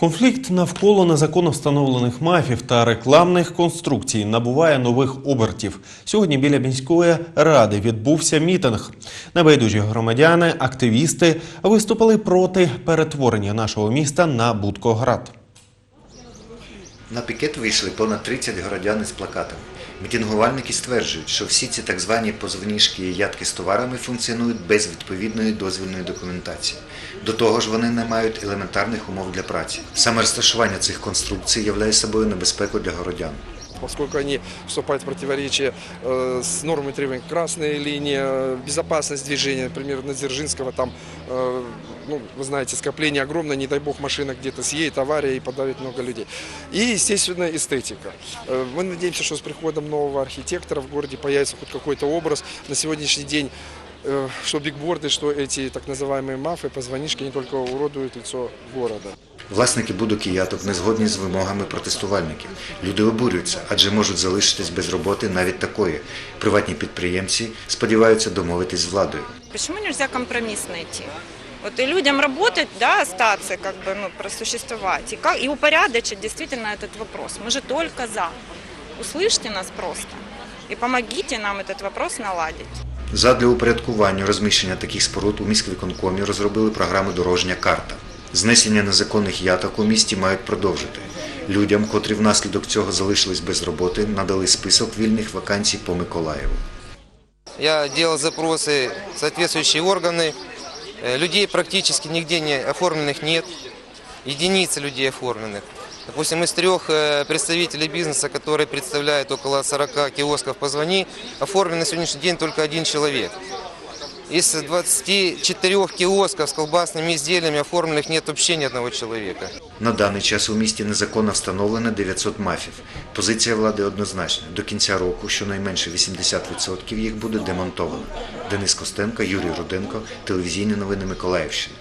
Конфлікт навколо незаконно встановлених мафів та рекламних конструкцій набуває нових обертів. Сьогодні біля міської ради відбувся мітинг. Небайдужі громадяни, активісти виступили проти перетворення нашого міста на Будкоград. На пікет вийшли понад 30 городян із плакатами. Мітингувальники стверджують, що всі ці так звані позвонішки і ядки з товарами функціонують без відповідної дозвільної документації. До того ж, вони не мають елементарних умов для праці. Саме розташування цих конструкцій являє собою небезпеку для городян поскольку они вступают в противоречие э, с нормами требований красной линии, э, безопасность движения, например, на Дзержинского там, э, ну, вы знаете, скопление огромное, не дай бог машина где-то съедет, авария и подавит много людей. И, естественно, эстетика. Э, Мы надеемся, что с приходом нового архитектора в городе появится хоть какой-то образ. На сегодняшний день э, что бигборды, что эти так называемые мафы, позвонишки не только уродуют лицо города. Власники будок і яток не згодні з вимогами протестувальників. Люди обурюються, адже можуть залишитись без роботи навіть такої. Приватні підприємці сподіваються домовитись з владою. Почему нельзя компромисс найти? Вот и людям работать, да, остаться, как бы, ну, просуществовать, и, как, и упорядочить действительно этот вопрос. Мы же только за. Услышьте нас просто и помогите нам этот вопрос наладить. Задля упорядкування розміщення таких споруд у міськвиконкомі розробили програму Дорожня карта. Знесення незаконних яток у місті мають продовжити. Людям, котрі внаслідок цього залишились без роботи, надали список вільних вакансій по Миколаєву. Я делал запросы в соответствующие органы. Э, Людей практически нигде не оформленных нет. Единицы людей оформленных. Допустим, из трех э, представителей бизнеса, которые представляют около 40 киосков «Позвони», оформлен на сегодняшний день только один человек. Из 24 киосков с колбасными изделиями оформленных нет вообще ни одного человека. На даний час у місті незаконно встановлено 900 мафів. Позиція влади однозначна. До кінця року щонайменше 80% їх буде демонтовано. Денис Костенко, Юрій Руденко, телевізійні новини Миколаївщини.